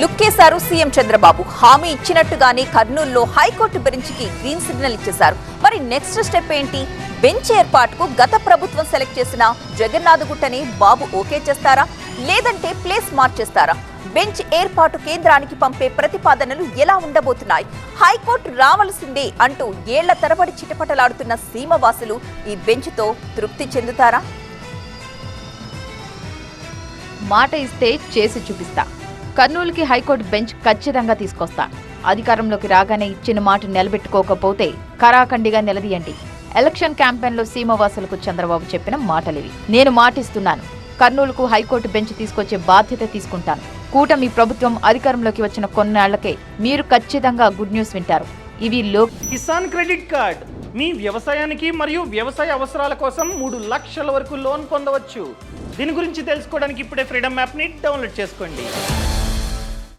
లుక్కేశారు CM Chandrababu. హామీ ఇచ్చినట్టుగానే కర్నూలులో high court బెంచ్కి green signal ఇచ్చేశారు. మరి నెక్స్ట్ స్టెప్ ఏంటి? బెంచ్ ఏర్పాటుకు గత ప్రభుత్వం సెలెక్ట్ చేసిన జగన్నాథగుట్టనే బాబు ఓకే చేస్తారా? లేదంటే ప్లేస్ మార్చేస్తారా? బెంచ్ ఏర్పాటు కేంద్రానికి పంపే ప్రతిపాదనలు ఎలా ఉండబోతున్నాయి? హైకోర్టు రావలసిందే అంటూ ఏళ్ళ తరబడి చిటపటలాడుతున్న సీమవాసులు ఈ బెంచ్తో తృప్తి చెందుతారా? మాట ఇస్తే చేసి చూపిస్తా. కర్నూలుకి హైకోర్టు బెంచ్ ఖచ్చితంగా తీసుకొస్తా. అధికారంలోకి రాగానే ఇచ్చిన మాట నిలబెట్టుకోకపోతే కరాఖండిగా నిలదీయండి. ఎలక్షన్ క్యాంపెయిన్లో సీమవాసులకు చంద్రబాబు చెప్పిన మాటలివి. నేను మాటిస్తున్నాను. కర్నూలుకు హైకోర్టు బెంచ్ తీసుకొచ్చే బాధ్యత తీసుకుంటాను. కూటమి ప్రభుత్వం అధికారంలోకి వచ్చిన కొన్నాళ్ళకే మీరు ఖచ్చితంగా గుడ్ న్యూస్ వింటారు. ఇవి లో కిసాన్ క్రెడిట్ కార్డ్. మీ వ్యవసాయానికి మరియు వ్యవసాయ అవసరాల కోసం మూడు లక్షల వరకు లోన్ పొందవచ్చు. దీని గురించి తెలుసుకోవడానికి ఇప్పుడే ఫ్రీడమ్ యాప్ని డౌన్లోడ్ చేసుకోండి.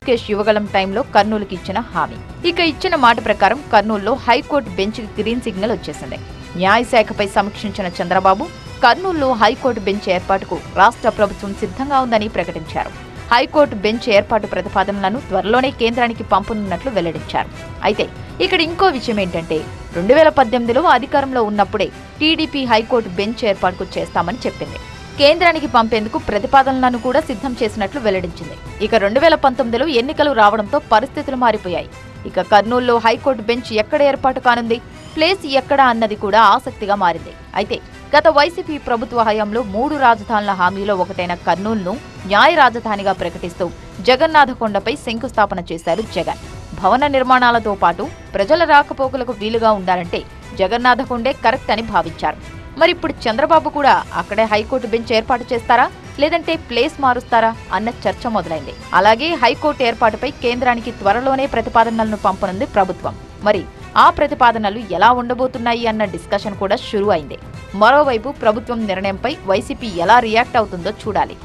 లోకేష్ యువగలం టైంలో కర్నూలుకి ఇచ్చిన హామీ. ఇక ఇచ్చిన మాట ప్రకారం కర్నూలులో హైకోర్టు బెంచ్ గ్రీన్ సిగ్నల్ వచ్చేసింది. న్యాయశాఖపై సమీక్షించిన చంద్రబాబు కర్నూలులో హైకోర్టు బెంచ్ ఏర్పాటుకు రాష్ట్ర ప్రభుత్వం సిద్ధంగా ఉందని ప్రకటించారు. హైకోర్టు బెంచ్ ఏర్పాటు ప్రతిపాదనలను త్వరలోనే కేంద్రానికి పంపనున్నట్లు వెల్లడించారు. అయితే ఇక్కడ ఇంకో విషయం ఏంటంటే రెండు వేల పద్దెనిమిదిలో అధికారంలో ఉన్నప్పుడే టీడీపీ హైకోర్టు బెంచ్ ఏర్పాటుకు చేస్తామని చెప్పింది. కేంద్రానికి పంపేందుకు ప్రతిపాదనలను కూడా సిద్ధం చేసినట్లు వెల్లడించింది. ఇక రెండు వేల పంతొమ్మిదిలో ఎన్నికలు రావడంతో పరిస్థితులు మారిపోయాయి. ఇక కర్నూలులో హైకోర్టు బెంచ్ ఎక్కడ ఏర్పాటు కానుంది? ప్లేస్ ఎక్కడ అన్నది కూడా ఆసక్తిగా మారింది. అయితే గత వైసీపీ ప్రభుత్వ హయాంలో మూడు రాజధానుల హామీలో ఒకటైన కర్నూలును న్యాయ రాజధానిగా ప్రకటిస్తూ జగన్నాథకొండపై శంకుస్థాపన చేశారు జగన్. భవన నిర్మాణాలతో పాటు ప్రజల రాకపోకలకు వీలుగా ఉండాలంటే జగన్నాథకొండే కరెక్ట్ అని భావించారు. మరి ఇప్పుడు చంద్రబాబు కూడా అక్కడే హైకోర్టు బెంచ్ ఏర్పాటు చేస్తారా? లేదంటే ప్లేస్ మారుస్తారా? అన్న చర్చ మొదలైంది. అలాగే హైకోర్టు ఏర్పాటుపై కేంద్రానికి త్వరలోనే ప్రతిపాదనలను పంపనుంది ప్రభుత్వం. మరి ఆ ప్రతిపాదనలు ఎలా ఉండబోతున్నాయి అన్న డిస్కషన్ కూడా షురు అయింది మరోవైపు ప్రభుత్వం నిర్ణయంపై వైసీపీ ఎలా రియాక్ట్ అవుతుందో చూడాలి.